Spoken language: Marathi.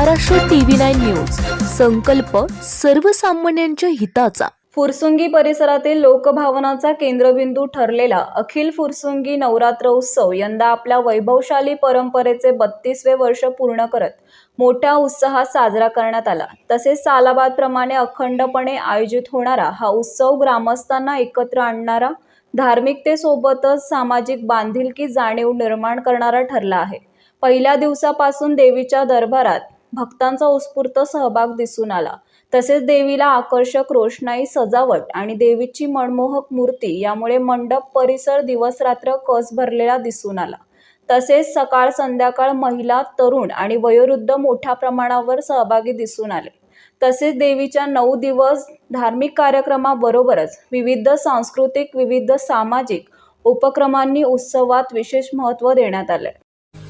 Maharashtra TV nine news. संकल्प सर्वसामान्यांच्या हिताचा. फुरसुंगी परिसरातील लोकभावनाचा केंद्रबिंदू ठरलेला अखिल फुरसुंगी नवरात्र उत्सव यंदा आपल्या वैभवशाली परंपरेचे बत्तीसवे वर्ष पूर्ण करत मोठ्या उत्साहात साजरा करण्यात आला. तसेच सालाबादप्रमाणे अखंडपणे आयोजित होणारा हा उत्सव ग्रामस्थांना एकत्र आणणारा धार्मिकतेसोबतच सामाजिक बांधिलकी जाणीव निर्माण करणारा ठरला आहे. पहिल्या दिवसापासून देवीच्या दरबारात भक्तांचा उत्स्फूर्त सहभाग दिसून आला. तसेच देवीला आकर्षक रोषणाई सजावट आणि देवीची मनमोहक मूर्ती यामुळे मंडप परिसर दिवसरात्र कस भरलेला दिसून आला. तसेच सकाळ संध्याकाळ महिला तरुण आणि वयोवृद्ध मोठ्या प्रमाणावर सहभागी दिसून आले. तसेच देवीच्या नऊ दिवस धार्मिक कार्यक्रमाबरोबरच विविध सांस्कृतिक विविध सामाजिक उपक्रमांनी उत्सवात विशेष महत्त्व देण्यात आले